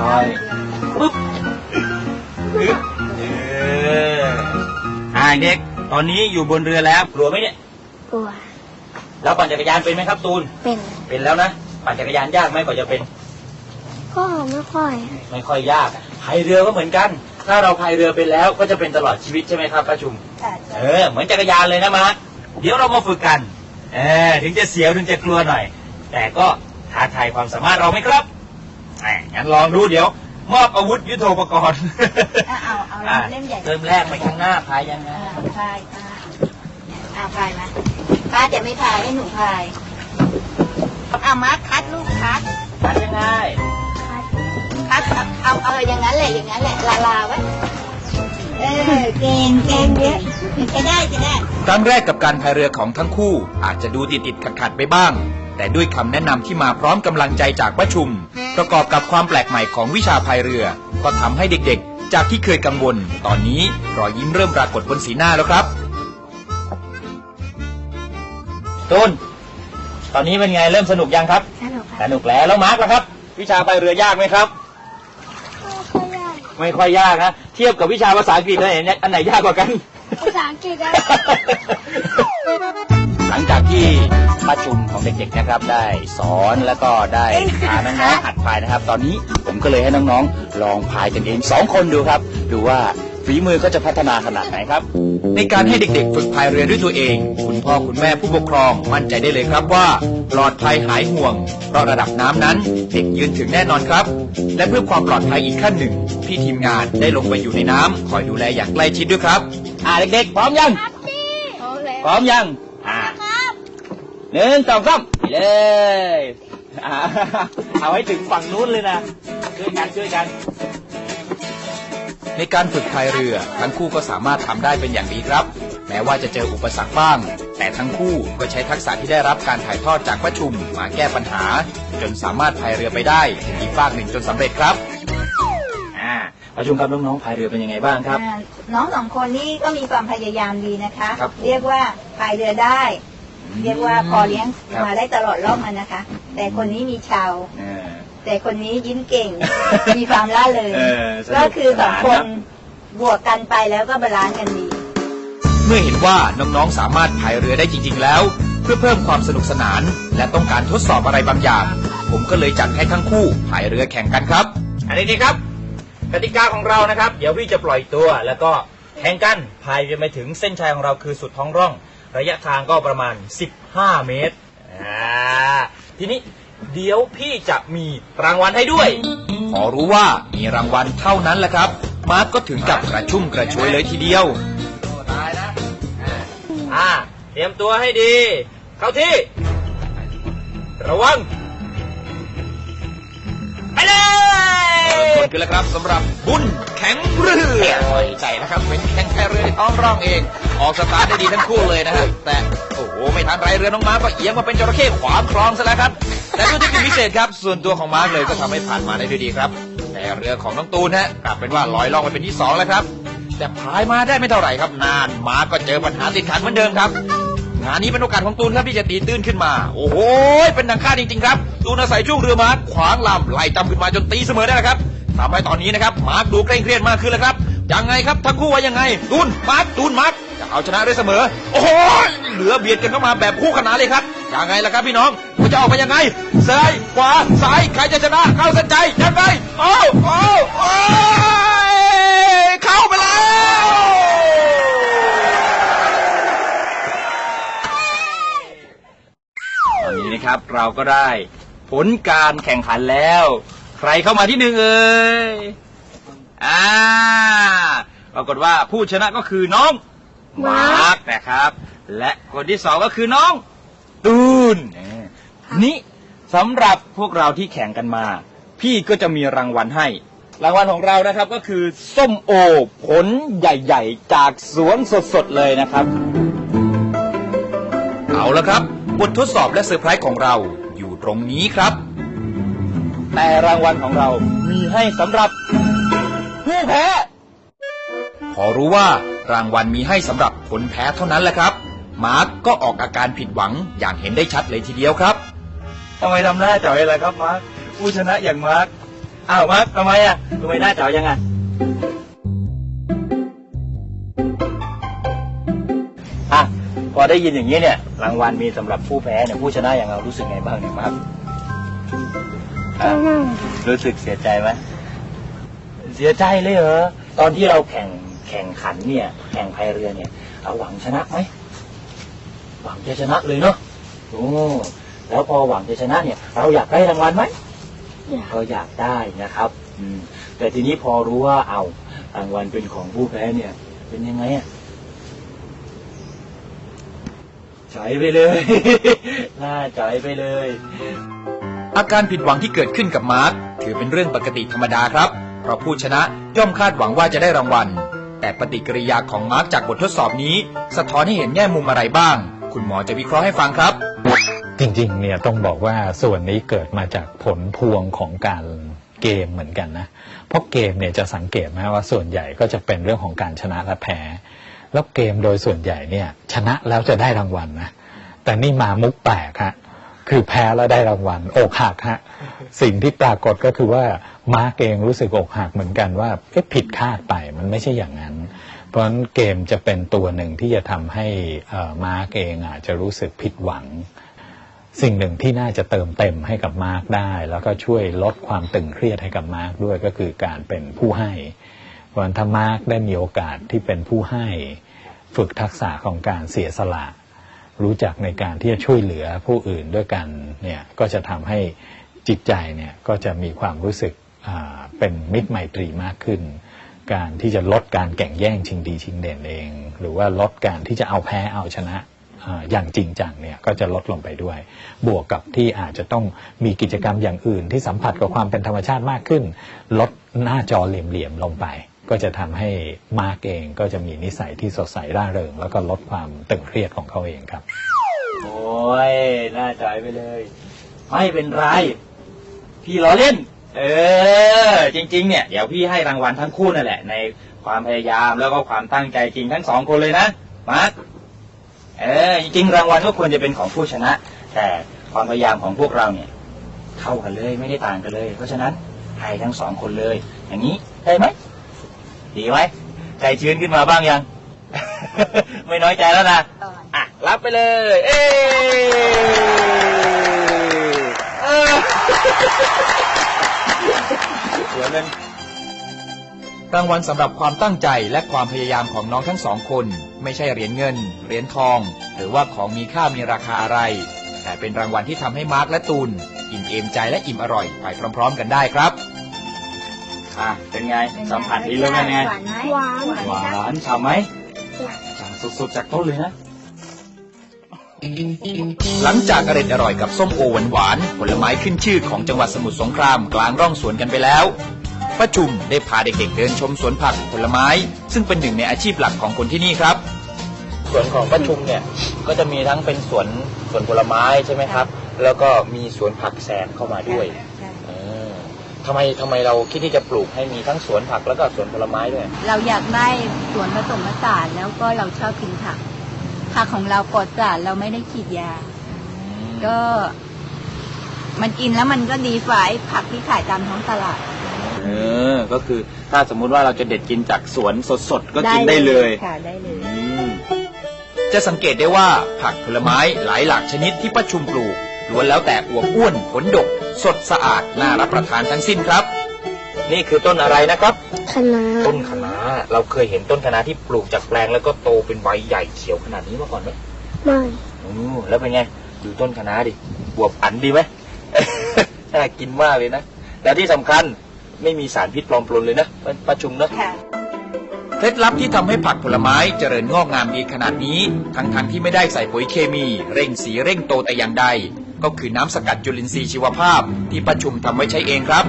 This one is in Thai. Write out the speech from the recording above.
ค่อยปึ๊บอึ๊บเอออ่าเด็ก ตอนนี้อยู่บนเรือแล้วกลัวไหมเนี่ย กลัว แล้วปั่นจักรยานเป็นไหมครับตูน เป็น เป็นแล้วนะ ปั่นจักรยานยากไหมกว่าจะเป็น ก็ไม่ค่อย ไม่ค่อยยากพายเรือก็เหมือนกัน ถ้าเราพายเรือเป็นแล้วก็จะเป็นตลอดชีวิตใช่ไหมครับป้าชุม เออ เหมือนจักรยานเลยนะมาร์คเดี๋ยวเรามาฝึกกัน เออ ถึงจะเสียวถึงจะกลัวหน่อย แต่ก็ท้าทายความสามารถเราไหมครับ แหมงั้นลองดูเดี๋ยว มอบอาวุธยุทโธปกรณ์เอาเอาเอาอะเล่มใหญ่เริ่มแรกไปข้างหน้าพายยังไงอ่าพายพายเอาพายมาป้าจะไม่พายให้หนูพายเอามาคัดลูกคัดพายยังไงคัดเอาเอาเอาอย่างนั้นแหละอย่างนั้นแหละลาลาไว้เออเก่งเก่งเยอะจะได้จะได้ ครั้งแรกกับการพายเรือของทั้งคู่อาจจะดูติดติดขัดขัดๆไปบ้าง แต่ด้วยคำแนะนำที่มาพร้อมกำลังใจจากประชุม ประกอบกับความแปลกใหม่ของวิชาพายเรือ ก็ทำให้เด็กๆ จากที่เคยกังวล ตอนนี้รอยยิ้มเริ่มปรากฏบนสีหน้าแล้วครับตูนตอนนี้เป็นไงเริ่มสนุกยังครับ สนุกคสรับนุกแล้วแล้วมาร์คล่ะครับ วิชาพายเรือยากไหมครับก็ยากไม่ค่อยยากนะเทียบกับวิชาภาษาอังกฤษอันไหนอันไหนยากกว่ากัน ภาษาอังกฤษได้ห ลังจากที่ประชุมของเด็กๆนะครับ ได้สอนแล้วก็ได้พาน้องๆหัดพายนะครับ ตอนนี้ผมก็เลยให้น้องๆ ลองพายกันเองสองคนดูครับ ดูว่าฝีมือก็จะพัฒนาขนาดไหนครับ ในการให้เด็กๆ ฝึกพายเรือด้วยตัวเอง คุณพ่อคุณแม่ผู้ปกครองมั่นใจได้เลยครับว่าปลอดภัยหายห่วง เพราะระดับน้ำนั้นเด็กยืนถึงแน่นอนครับ และเพื่อความปลอดภัยอีกขั้นหนึ่ง พี่ทีมงานได้ลงไปอยู่ในน้ำคอยดูแลอย่างใกล้ชิดด้วยครับ อ่าเด็กๆ พร้อมยังเอาแล้วพร้อมยังอ่า หนึ่งสองสามไปเลยอ่าเอาให้ถึงฝั่งนู้นเลยนะช่วยกันช่วยกัน ในการฝึกพายเรือ ทั้งคู่ก็สามารถทำได้เป็นอย่างดีครับ แม้ว่าจะเจออุปสรรคบ้าง แต่ทั้งคู่ก็ใช้ทักษะที่ได้รับการถ่ายทอดจากประชุมมาแก้ปัญหา จนสามารถพายเรือไปได้ถึงอีกฝากหนึ่งจนสำเร็จครับ อ่าประชุมกับน้องๆพายเรือเป็นยังไงบ้างครับ อ่าน้องสองคนนี้ก็มีความพยายามดีนะคะ ครับ เรียกว่าพายเรือได้ เรียกว่าพอเลี้ยงครับมาได้ตลอดรอบมันนะคะ แต่คนนี้มีชาวเออแต่คนนี้ยิ้มเก่ง มีความล่าเริงเออสนุกก็คือสองสนานคครันบบวกกันไปแล้วก็บาลานซ์กันดี เมื่อเห็นว่าน้องๆสามารถพายเรือได้จริง ๆ แล้ว เพื่อเพิ่มความสนุกสนาน และต้องการทดสอบอะไรบางอย่าง ผมก็เลยจัดให้ทั้งคู่พายเรือแข่งกันครับ อันนี้ครับกติกาของเรานะครับ เดี๋ยวพี่จะปล่อยตัว แล้วก็แข่งกันพายไปถึงเส้นชัยของเราคือสุดท้องร่อง ระยะทางก็ประมาณ 15 เมตรอ่าทีนี้เดี๋ยวพี่จะมีรางวัลให้ด้วยพอรู้ว่ามีรางวัลเท่านั้นแหละครับ มาร์กก็ถึงกับกระชุ่มกระชวยเลยทีเดียวตายนะอ่าเตรียมตัวให้ดี เข้าที่ ระวัง ไปเลยคน กันแล้วครับสำหรับบุญแข็งเรือปล่อยใจนะครับเป็นแข่งแค่เรือในท้องร่องเอง ออกสตาร์ทได้ดีทั้งคู่เลยนะฮะแต่โอ้โหไม่ทันไรเรือน้องมาก็เอียงมาเป็นจระเข้ขวางคลองซะแล้วครับ แต่ด้วยเทคนิคพิเศษครับ ส่วนตัวของมาร์คเลยก็ทำให้ผ่านมาได้ด้วยดีครับ แต่เรือของน้องตูนฮะกลับเป็นว่าลอยล่องไปเป็นที่สองแล้วครับ แต่พายมาได้ไม่เท่าไหร่ครับ นานมาก็เจอปัญหาติดขัดเหมือนเดิมครับงานนี้เป็นโอกาสของตูนครับที่จะตีตื้นขึ้นมา โอ้โห เป็นดังคาดจริง ๆ ครับ ตูนอาศัยช่วงเรือมาขวางลำไล่ตามขึ้นมาจนตีเสมอได้แล้วครับ ทำให้ตอนนี้นะครับมาร์คดูเคร่งเครียดมากขึ้นแล้วครับยังไงครับทั้งคู่ว่ายังไงตูนมาร์คตูนมาร์คจะเอาชนะได้เสมอ โอ้โหเหลือเบียดกันเข้ามาแบบคู่ขนานเลยครับยังไงล่ะครับพี่น้องมันจะออกมายังไงซ้ายขวาซ้ายใครจะชนะเข้าเส้นใจยังไงโอ้โอ้โอ้เข้าไปแล้วตอนนี้นะครับเราก็ได้ผลการแข่งขันแล้ว รเข้ามาที่หนึ่งเอ่ยอ่าปรากฏว่าผู้ชนะก็คือน้องมาร์กนะครับ และคนที่สองก็คือน้อง ตูนเนี่ยนี่สำหรับพวกเราที่แข่งกันมา พี่ก็จะมีรางวัลให้ รางวัลของเรานะครับก็คือส้มโอผลใหญ่ ๆ จากสวนสดๆเลยนะครับ เอาละครับ บททดสอบและเซอร์ไพรส์ของเราอยู่ตรงนี้ครับ แต่รางวัลของเรามีให้สำหรับผู้แพ้ พอรู้ว่ารางวัลมีให้สำหรับคนแพ้เท่านั้นแหละครับ มาร์กก็ออกอาการผิดหวังอย่างเห็นได้ชัดเลยทีเดียวครับทำไมทำหน้าจ่อยล่ะครับมาร์คผู้ชนะอย่างมาร์คอ้าวมาร์คทำไมอะทำไมหน้าเจ๋อยังไงอะพอได้ยินอย่างนี้เนี่ย รางวัลมีสำหรับผู้แพ้เนี่ยผู้ชนะอย่างเรารู้สึกไงบ้างเนี่ยมาร์ค อะรู้สึกเสียใจไหมเสียใจเลยเหรอตอนที่เราแข่งแข่งขันเนี่ย แข่งพายเรือเนี่ยเราหวังชนะไหมหวังจะชนะเลยเนาะโอ้แล้วพอหวังจะชนะเนี่ย เราอยากได้รางวัลไหมอยากก็อยากได้นะครับ อืม แต่ทีนี้พอรู้ว่าเอารางวัลเป็นของผู้แพ้เนี่ย เป็นยังไงอะจ่อยไปเลยน่าจ่อยไปเลย อาการผิดหวังที่เกิดขึ้นกับมาร์คถือเป็นเรื่องปกติธรรมดาครับ เพราะผู้ชนะย่อมคาดหวังว่าจะได้รางวัล แต่ปฏิกิริยาของมาร์คจากบททดสอบนี้ สะท้อนให้เห็นแง่มุมอะไรบ้าง คุณหมอจะวิเคราะห์ให้ฟังครับ จริงๆ เนี่ยต้องบอกว่าส่วนนี้เกิดมาจากผลพวงของการเกมเหมือนกันนะ เพราะเกมเนี่ยจะสังเกตไหมว่าส่วนใหญ่ก็จะเป็นเรื่องของการชนะและแพ้ แล้วเกมโดยส่วนใหญ่เนี่ยชนะแล้วจะได้รางวัลนะ แต่นี่มามุกแปลกฮะ คือแพ้แล้วได้รางวัลอกหักฮะสิ่งที่ปรากฏก็คือว่ามาร์กเองรู้สึกอกหักเหมือนกันว่าเอ๊ะผิดคาดไปมันไม่ใช่อย่างนั้น เพราะฉะนั้นเกมจะเป็นตัวหนึ่งที่จะทำให้เอ่อมาร์กเองอาจจะรู้สึกผิดหวัง สิ่งหนึ่งที่น่าจะเติมเต็มให้กับมาร์กได้ แล้วก็ช่วยลดความตึงเครียดให้กับมาร์กด้วยก็คือการเป็นผู้ให้เพราะฉะนั้นถ้ามาร์กได้มีโอกาสที่เป็นผู้ให้ ฝึกทักษะของการเสียสละ รู้จักในการที่จะช่วยเหลือผู้อื่นด้วยกันเนี่ยก็จะทำให้จิตใจเนี่ยก็จะมีความรู้สึกเป็นมิตรไมตรีมากขึ้น การที่จะลดการแข่งแย่งชิงดีชิงเด่นเอง หรือว่าลดการที่จะเอาแพ้เอาชนะอย่างจริงจังเนี่ยก็จะลดลงไปด้วย บวกกับที่อาจจะต้องมีกิจกรรมอย่างอื่นที่สัมผัสกับความเป็นธรรมชาติมากขึ้น ลดหน้าจอเหลี่ยมๆลงไป ก็จะทำให้มาร์กเองก็จะมีนิสัยที่สดใสร่าเริง แล้วก็ลดความตึงเครียดของเขาเองครับ โอ้ยน่าใจไปเลย ไม่เป็นไร พี่ล้อเล่น เออ จริง ๆ เนี่ย เดี๋ยวพี่ให้รางวัลทั้งคู่นั่นแหละ ในความพยายามแล้วก็ความตั้งใจจริงทั้งสองคนเลยนะ มาร์คเออ จริงๆรางวัลก็ควรจะเป็นของผู้ชนะ แต่ความพยายามของพวกเราเนี่ยเท่ากันเลยไม่ได้ต่างกันเลย เพราะฉะนั้นให้ทั้งสองคนเลย อย่างนี้ได้ไหม ดีไหมใจชื้นขึ้นมาบ้างยัง ไม่น้อยใจแล้วนะอะรับไปเลย เอ้เออเดี๋ยวนึงรางวัลสำหรับความตั้งใจและความพยายามของน้องทั้งสองคน ไม่ใช่เหรียญเงิน เหรียญทอง หรือว่าของมีค่ามีราคาอะไร แต่เป็นรางวัลที่ทำให้มาร์คและตูนอิ่มเอมใจและอิ่มอร่อยไปพร้อม ๆ กันได้ครับ อะเป็นไงสัมผัสดีแล้วเป็นไงหวานไหมหวานหวานฉ่ำไหมฉ่ำสุดๆจากต้นเลยนะ หลังจากอร่อยอร่อยกับส้มโอหวานหวานๆผลไม้ขึ้นชื่อของจังหวัดสมุทรสงครามกลางร่องสวนกันไปแล้วป้าจุมได้พาเด็กๆเดินชมสวนผักผลไม้ ซึ่งเป็นหนึ่งในอาชีพหลักของคนที่นี่ครับสวนของประชุมเนี่ยก็จะมีทั้งเป็นสวนสวนผลไม้ใช่ไหมครับ แล้วก็มีสวนผักแซมเข้ามาด้วยเออ ทำไมทำไมเราคิดที่จะปลูกให้มีทั้งสวนผักแล้วก็สวนผลไม้ด้วย เราอยากได้สวนผสมผสานแล้วก็เราชอบกินผักผักของเราปลอดสารเราไม่ได้ฉีดยา ก็ มันกินแล้วมันก็ดีฝ่ายผักที่ขายตามท้องตลาด เออ ก็คือถ้าสมมุติว่าเราจะเด็ดกินจากสวนสดๆ ก็กินได้เลยค่ะได้เลย อืมจะสังเกตได้ว่าผักผลไม้หลายหลากชนิดที่ป้าชุมปลูก ล้วนแล้วแต่อวบอ้วนผลดก สดสะอาดน่ารับประทานทั้งสิ้นครับ นี่คือต้นอะไรนะครับ คณะต้นคะน้าเราเคยเห็นต้นคะน้าที่ปลูกจากแปลงแล้วก็โตเป็นใบใหญ่เขียวขนาดนี้มาก่อนไหมไม่โอ้แล้วเป็นไงดูต้นคะน้าดิบวบอันดีไหม น่ากินมากเลยนะแล้วที่สำคัญไม่มีสารพิษปลอมปนเลยนะประชุมเนอะ ค่ะ เคล็ดลับที่ทำให้ผักผลไม้เจริญงอกงามดีขนาดนี้ ทั้งๆที่ไม่ได้ใส่ปุ๋ยเคมี เร่งสีเร่งโตแต่อย่างใด ก็คือน้ำสกัดจุลินทรีย์ชีวภาพที่ประชุมทำไว้ใช้เองครับ